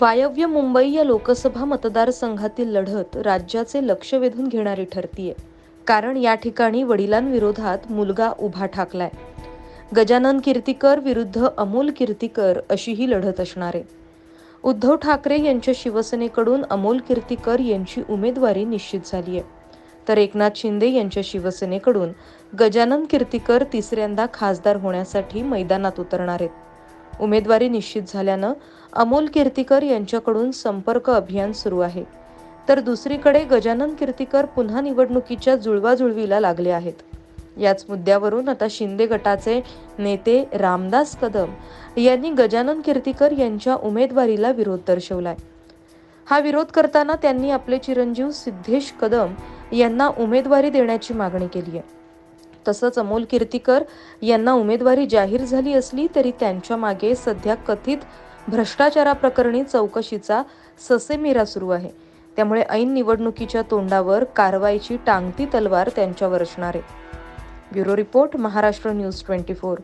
वायव्य मुंबई या लोकसभा मतदारसंघातील लढत राज्याचे लक्ष वेधून घेणारी ठरतीये. कारण या ठिकाणी वडिलांविरोधात मुलगा उभा ठाकलाय. गजानन कीर्तीकर विरुद्ध अमोल कीर्तीकर अशी ही लढत असणार. आहे उद्धव ठाकरे यांच्या शिवसेनेकडून अमोल कीर्तीकर यांची उमेदवारी निश्चित झाली आहे तर एकनाथ शिंदे यांच्या शिवसेनेकडून गजानन कीर्तीकर तिसऱ्यांदा खासदार होण्यासाठी मैदानात उतरणार आहेत. उमेदवारी निश्चित झाल्यानं अमोल कीर्तीकर यांच्याकडून संपर्क अभियान सुरू आहे. तर दुसरीकडे गजानन कीर्तीकर पुन्हा निवडणुकीच्या जुळवाजुळवीला लागले आहेत. याच मुद्द्यावरून आता शिंदे गटाचे नेते रामदास कदम यांनी गजानन कीर्तीकर यांच्या उमेदवारीला विरोध दर्शवलाय. हा विरोध करताना त्यांनी आपले चिरंजीव सिद्धेश कदम यांना उमेदवारी देण्याची मागणी केली आहे तसंच अमोल कीर्तीकर यांना उमेदवारी जाहीर झाली असली तरी त्यांच्या मागे सध्या कथित भ्रष्टाचाराप्रकरणी चौकशीचा ससेमिरा सुरू आहे. त्यामुळे ऐन निवडणुकीच्या तोंडावर कारवाईची टांगती तलवार त्यांच्यावर असणार आहे. Bureau report Maharashtra news twenty four.